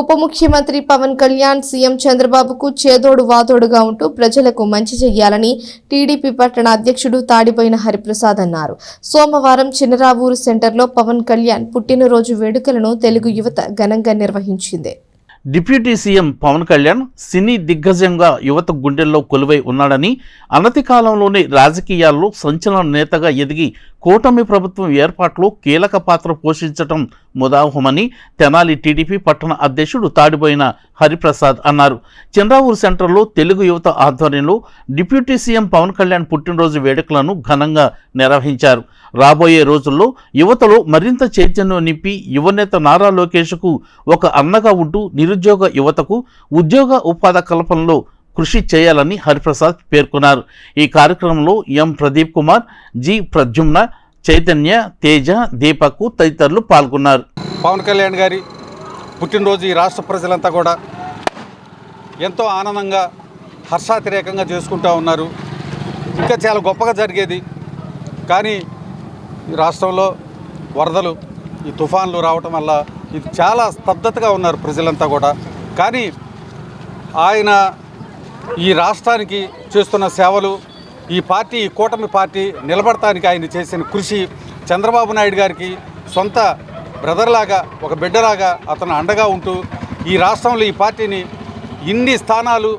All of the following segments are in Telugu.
ఉప ముఖ్యమంత్రి పవన్ కళ్యాణ్ సీఎం చంద్రబాబుకు చేదోడు వాదోడుగా ఉంటూ ప్రజలకు మంచి చెయ్యాలని టీడీపీ పట్టణ అధ్యక్షుడు తాడిపోయిన హరిప్రసాద్ అన్నారు. సోమవారం చిన్నరావూరు సెంటర్లో పవన్ కళ్యాణ్ పుట్టినరోజు వేడుకలను తెలుగు యువత ఘనంగా నిర్వహించింది. డిప్యూటీ సీఎం పవన్ కళ్యాణ్ సినీ దిగ్గజంగా యువత గుండెల్లో కొలువై ఉన్నాడని అనతి కాలంలోనే రాజకీయాల్లో సంచలన నేతగా ఎదిగి కూటమి ప్రభుత్వం ఏర్పాట్లో కీలక పాత్ర పోషించటం ముదావహమని తెనాలి టీడీపీ పట్టణ అధ్యక్షుడు తాడిపోయిన హరిప్రసాద్ అన్నారు. చంద్రావూరు సెంటర్లో తెలుగు యువత ఆధ్వర్యంలో డిప్యూటీ సీఎం పవన్ కళ్యాణ్ పుట్టినరోజు వేడుకలను ఘనంగా నిర్వహించారు. రాబోయే రోజుల్లో యువతలో మరింత చైతన్యం నింపి యువనేత నారా లోకేష్కు ఒక అన్నగా ఉంటూ నిరుద్యోగ యువతకు ఉద్యోగ ఉపాధి కల్పనలో కృషి చేయాలని హరిప్రసాద్ పేర్కొన్నారు. ఈ కార్యక్రమంలో ఎం ప్రదీప్ కుమార్ జి ప్రద్యుమ్న చైతన్య తేజ దీపకు తదితరులు పాల్గొన్నారు. పవన్ కళ్యాణ్ గారి పుట్టినరోజు ఈ రాష్ట్ర ప్రజలంతా కూడా ఎంతో ఆనందంగా హర్షాతిరేకంగా చేసుకుంటూ ఉన్నారు. ఇంకా చాలా గొప్పగా జరిగేది. కానీ ఈ రాష్ట్రంలో వరదలు ఈ తుఫాన్లు రావటం వల్ల ఇది చాలా స్తబ్దతగా ఉన్నారు ప్రజలంతా కూడా. కానీ ఆయన ఈ రాష్ట్రానికి చేస్తున్న సేవలు ఈ పార్టీ ఈ కూటమి పార్టీ నిలబడటానికి ఆయన చేసిన కృషి చంద్రబాబు నాయుడు గారికి సొంత బ్రదర్లాగా ఒక బిడ్డలాగా అతను అండగా ఉంటూ ఈ రాష్ట్రంలో ఈ పార్టీని ఇన్ని స్థానాలు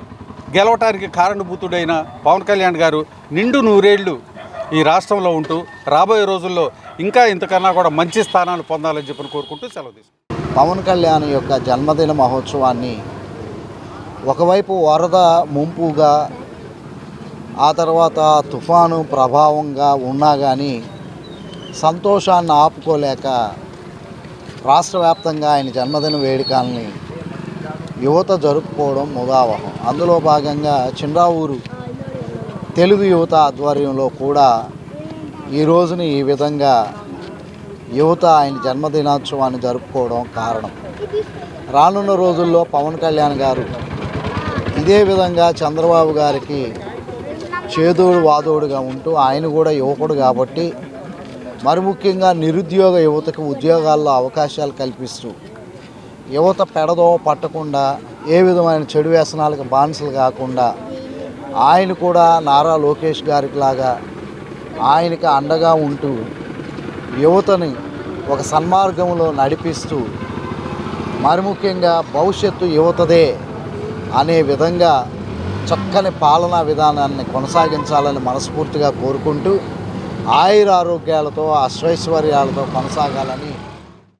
గెలవటానికి కారణభూతుడైన పవన్ కళ్యాణ్ గారు నిండు నూరేళ్ళు ఈ రాష్ట్రంలో ఉంటూ రాబోయే రోజుల్లో ఇంకా ఇంతకన్నా కూడా మంచి స్థానాలు పొందాలని చెప్పని కోరుకుంటూ సెలవు తీసుకుంటాను పవన్ కళ్యాణ్ యొక్క జన్మదిన మహోత్సవాన్ని ఒకవైపు వరద ముంపుగా ఆ తర్వాత తుఫాను ప్రభావంగా ఉన్నా కానీ సంతోషాన్ని ఆపుకోలేక రాష్ట్ర వ్యాప్తంగా ఆయన జన్మదిన వేడుకల్ని యువత జరుపుకోవడం ముదావహం. అందులో భాగంగా చిన్నరావూరు తెలుగు యువత ఆధ్వర్యంలో కూడా ఈ రోజుని ఈ విధంగా యువత ఆయన జన్మదినోత్సవాన్ని జరుపుకోవడం కారణం. రానున్న రోజుల్లో పవన్ కళ్యాణ్ గారు ఇదే విధంగా చంద్రబాబు గారికి చేదోడు వాదోడుగా ఉంటూ ఆయన కూడా యువకుడు కాబట్టి మరి ముఖ్యంగా నిరుద్యోగ యువతకు ఉద్యోగాల్లో అవకాశాలు కల్పిస్తూ యువత పెడదో పట్టకుండా ఏ విధమైన చెడు వ్యసనాలకు బానిసలు కాకుండా ఆయన కూడా నారా లోకేష్ గారికి లాగా ఆయనకి అండగా ఉంటూ యువతని ఒక సన్మార్గంలో నడిపిస్తూ మరి ముఖ్యంగా భవిష్యత్తు యువతదే అనే విధంగా చక్కని పాలనా విధానాన్ని కొనసాగించాలని మనస్ఫూర్తిగా కోరుకుంటూ ఆయుర ఆరోగ్యాలతో అశ్వైశ్వర్యాలతో కొనసాగాలని